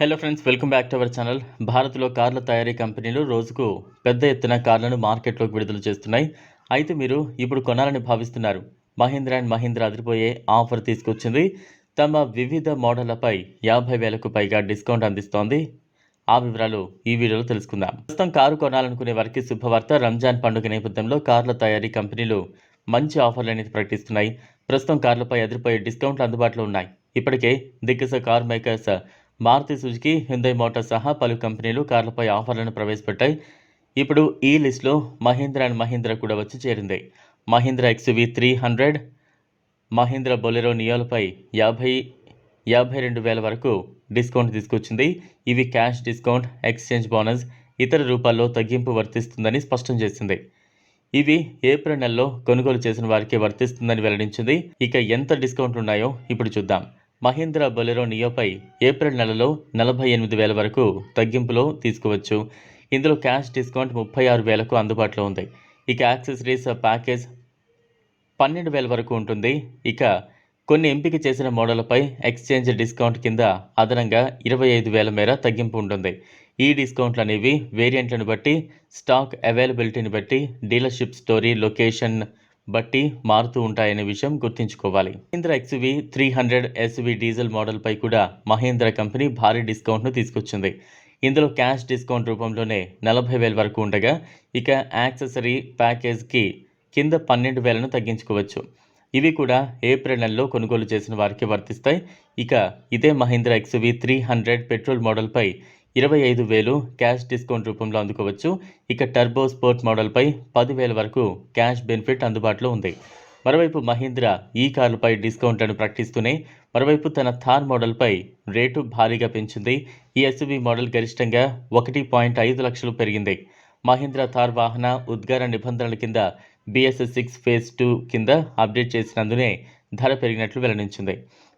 Hello friends welcome back to our channel భారత్లో కార్ల తయారీ కంపెనీలు రోజుకు పెద్ద ఎత్తున కార్లను మార్కెట్లోకి విడుదల చేస్తున్నాయి. అయితే మీరు ఇప్పుడు కొనాలని భావిస్తున్నారు. మహీంద్రా అండ్ మహీంద్రా అదిరిపోయే ఆఫర్ తీసుకొచ్చింది. తమ వివిధ మోడళ్ళపై యాభై వేలకు పైగా డిస్కౌంట్ అందిస్తోంది. ఆ వివరాలు ఈ వీడియోలో తెలుసుకుందాం. ప్రస్తుతం కారు కొనాలనుకునే వారికి శుభవార్త. రంజాన్ పండుగ నేపథ్యంలో కార్ల తయారీ కంపెనీలు మంచి ఆఫర్లు అనేది ప్రకటిస్తున్నాయి. ప్రస్తుతం కార్లపై అదిరిపోయే డిస్కౌంట్లు అందుబాటులో ఉన్నాయి. ఇప్పటికే దిగ్గజ car makers Maruti Suzuki Hyundai motor సహా పలు కంపెనీలు కార్లపై ఆఫర్లను ప్రవేశపెట్టాయి. ఇప్పుడు ఈ లిస్టులో మహీంద్రా అండ్ మహీంద్రా కూడా వచ్చి చేరింది. Mahindra XV three hundred Mahindra Bolero నియోలపై యాభై యాభై రెండు వేల వరకు డిస్కౌంట్ తీసుకొచ్చింది. ఇవి క్యాష్ డిస్కౌంట్ ఎక్స్చేంజ్ బోనస్ ఇతర రూపాల్లో తగ్గింపు వర్తిస్తుందని స్పష్టం చేసింది. ఇవి ఏప్రిల్ నెలలో కొనుగోలు చేసిన వారికి వర్తిస్తుందని వెల్లడించింది. ఇక ఎంత డిస్కౌంట్లు ఉన్నాయో ఇప్పుడు చూద్దాం. మహీంద్రా బొలెరో నియోపై ఏప్రిల్ నెలలో నలభై ఎనిమిది వేల వరకు తగ్గింపులో తీసుకోవచ్చు. ఇందులో క్యాష్ డిస్కౌంట్ ముప్పై ఆరు వేలకు అందుబాటులో ఉంది. ఇక యాక్సెసరీస్ ప్యాకేజ్ పన్నెండు వేల వరకు ఉంటుంది. ఇక కొన్ని ఎంపిక చేసిన మోడళ్ళపై ఎక్స్చేంజ్ డిస్కౌంట్ కింద అదనంగా ఇరవై ఐదు వేల మేర తగ్గింపు ఉంటుంది. ఈ డిస్కౌంట్లు అనేవి వేరియంట్లను బట్టి స్టాక్ అవైలబిలిటీని బట్టి డీలర్షిప్ స్టోరీ లొకేషన్ బట్టి మారుతూ ఉంటాయనే విషయం గుర్తుంచుకోవాలి. Mahindra XV three hundred SV diesel మోడల్పై కూడా మహీంద్ర కంపెనీ భారీ డిస్కౌంట్ను తీసుకొచ్చింది. ఇందులో క్యాష్ డిస్కౌంట్ రూపంలోనే నలభై వేల వరకు ఉండగా ఇక యాక్సెసరీ ప్యాకేజ్కి కింద పన్నెండు వేలను తగ్గించుకోవచ్చు. ఇవి కూడా ఏప్రిల్ నెలలో కొనుగోలు చేసిన వారికి వర్తిస్తాయి. ఇక ఇదే Mahindra XUV three hundred petrol మోడల్పై ఇరవై ఐదు వేలు క్యాష్ డిస్కౌంట్ రూపంలో అందుకోవచ్చు. ఇక టర్బో స్పోర్ట్ మోడల్పై పదివేల వరకు క్యాష్ బెనిఫిట్ అందుబాటులో ఉంది. మరోవైపు మహీంద్రా ఈ కార్లపై డిస్కౌంట్లను ప్రకటిస్తూనే మరోవైపు తన థార్ మోడల్పై రేటు భారీగా పెంచింది. ఈ ఎస్యువి మోడల్ గరిష్టంగా ఒకటి పాయింట్ ఐదు లక్షలు పెరిగింది. మహీంద్రా థార్ వాహన ఉద్గార నిబంధనల కింద బిఎస్ఎస్ సిక్స్ ఫేజ్ టూ కింద అప్డేట్ చేసినందునే ధర పెరిగినట్లు వెల్లడించింది.